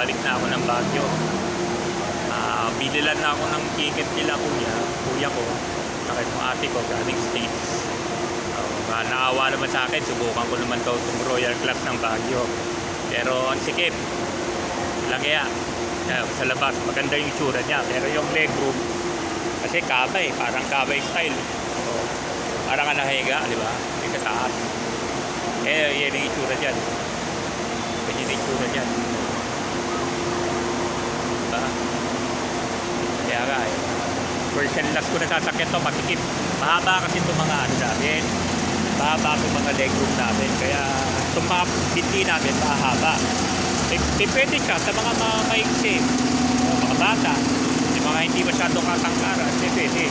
babalik na ako ng Baguio. Ah, bililan na ako ng ticket nila kuya, kuya ko, saka yung ate ko galing States. Uh, naawa naman sa akin, subukan ko naman daw itong Royal Class ng Baguio. Pero ang sikip, lang kaya, Ah, sa labas, maganda yung itsura niya. Pero yung legroom, kasi kabay, parang kabay style. So, parang ka nakahiga, di ba? Yung sa taas. Eh, yan yung itsura dyan. Ganyan yung itsura dyan. Diba? Kaya nga eh. Last ko na sasakyan to, masikip. Mahaba kasi itong mga ano namin. Mahaba itong mga legroom namin. Kaya itong mga binti namin, mahaba. Eh, pwede siya sa mga mga maigsi. O mga bata. Yung mga hindi masyadong katangkaran, eh, pwede.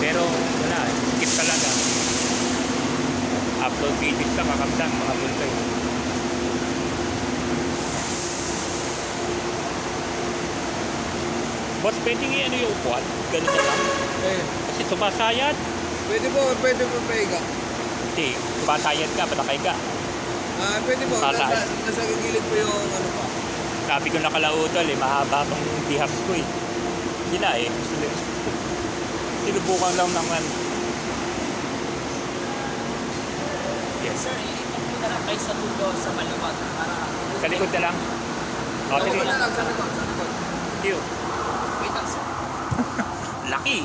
Pero wala, skip talaga. Upload videos lang, kakamdang mga bulsoy. Boss, pwede nga ano yung upuan? Ganun na lang. Eh, Kasi sumasayad. pwede po, pwede po paiga. Hindi, sumasayad ka, patakay ka. Ah, pwede po. Tataas. Nasa, nasa gilid po yung ano pa. Sabi ko nakalautol eh, mahaba tong bihas ko eh. Hindi na eh. Sinubukan lang naman. Yes. Sir, ilipat mo na lang kayo sa dulo sa maluwag para... Sa likod na lang. O, Ako sige. na lang sa likod, sa likod. Thank you. Wait lang,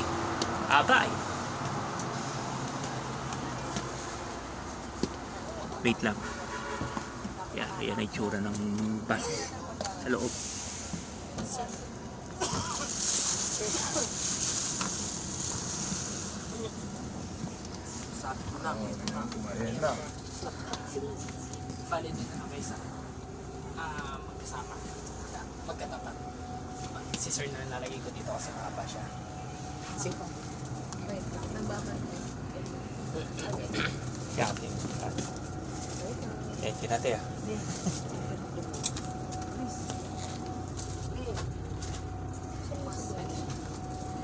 sir. Laki. Abay. Wait lang. Yan, yan ang itsura ng bus sa loob. Sabi ko na. Ayan na. Bali dito na kayo sa... Ah, magkasama. Magkatapat. Si sir na nalagay ko dito kasi mahaba siya. Sige. Wait, nababad. Yan. Yan, kinate ah.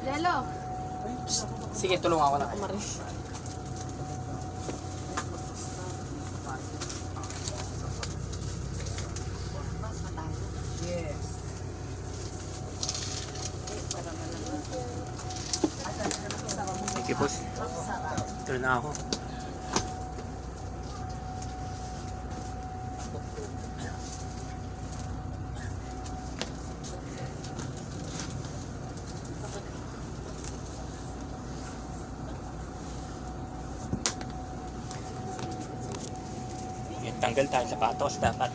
Lelo! Sige, tulungan ko na. Umaris. Yes. You, boss. Ito na ako. Tanggal tayo sa patos dapat.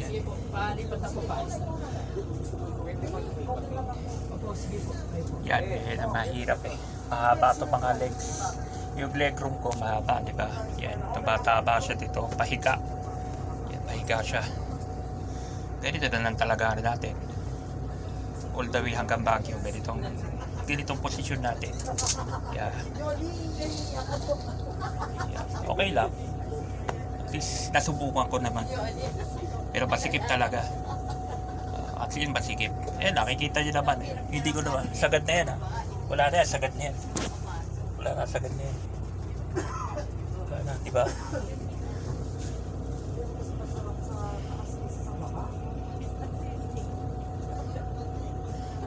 Sige po, palipat paalis na. Opo, sige po. Yan, eh, na mahirap eh. Mahaba to mga legs. Yung leg room ko mahaba, di ba? Yan, tumataba siya dito, pahiga. Yan, pahiga siya. Ganito na lang talaga ano natin. All the way hanggang Baguio, ganitong ganitong posisyon natin. Yan. Okay lang. At least nasubukan ko naman. Pero masikip talaga. Uh, at least masikip. Eh, nakikita niyo naman. Hindi ko naman. Sagad na yan ah. Wala na yan, sagad na yan. Wala na, sagad na yan. Wala na, di ba?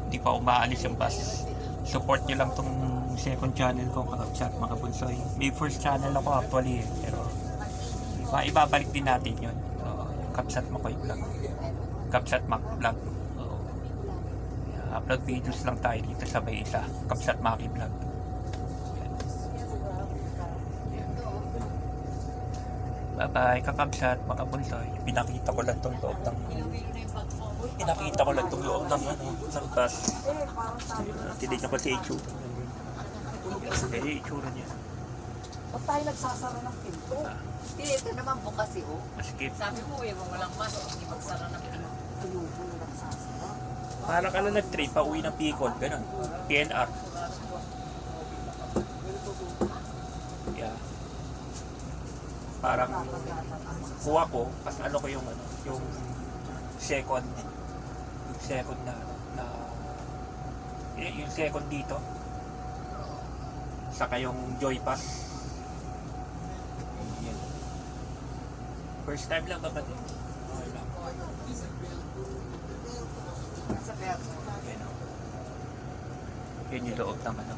Hindi pa umaalis yung bus. Support nyo lang tong second channel ko, kakapsat mga bunsoy. May first channel ako actually eh, pero iba, ibabalik din natin yun. Kapsat Makoy Vlog. Kapsat Mac Vlog. Oo. Upload videos lang tayo dito sa isa. Kapsat Maki Vlog. Bye-bye, kakabsat, mga bunsoy. Pinakita ko lang tong loob ng... Pinakita ko lang tong loob ng, ano, ng bus. Tinignan ko si Ichu. Yan, yung itsura niya. Ba't tayo nagsasara ng pinto? Hindi, ito naman bukas eh, oh. Maskip. Sabi mo eh, walang mas, hindi magsara ng pinto. Ayoko na nagsasara. Para ka na nag-trip, pauwi ng Bicol, ganun. PNR. Yeah. Parang kuha ko, pas ano ko yung ano, yung second, yung second na, na y- yung second dito. Saka yung Joy Pass. Yan. First time lang ba ba? Okay lang. Yan, oh. Yan yung loob ng ano,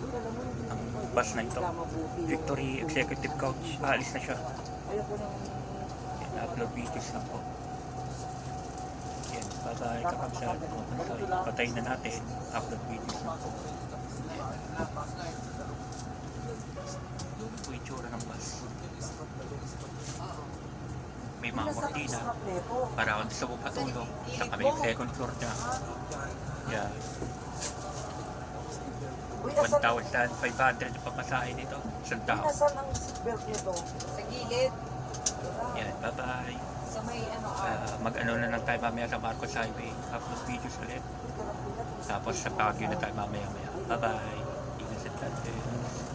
ng bus na ito. Victory Executive Couch. Aalis na siya. Yan, upload videos lang po. Yan, bye-bye kapag sa sorry, patay na natin. Upload videos lang po. Ito yung itsura ng bus. May mga kortina. Para kung gusto mo patulog. Sa kami yung second floor niya. Yeah. Uy, asan, 1,500 yung pamasahe nito. Isang tao. ang seatbelt nito? Sa gilid, Yan, bye-bye. sa may ano, Uh, mag-ano na lang tayo mamaya sa Marcos Highway. Upload videos ulit. Tapos sa Baguio na tayo mamaya-maya. Bye-bye. Ingat sa natin.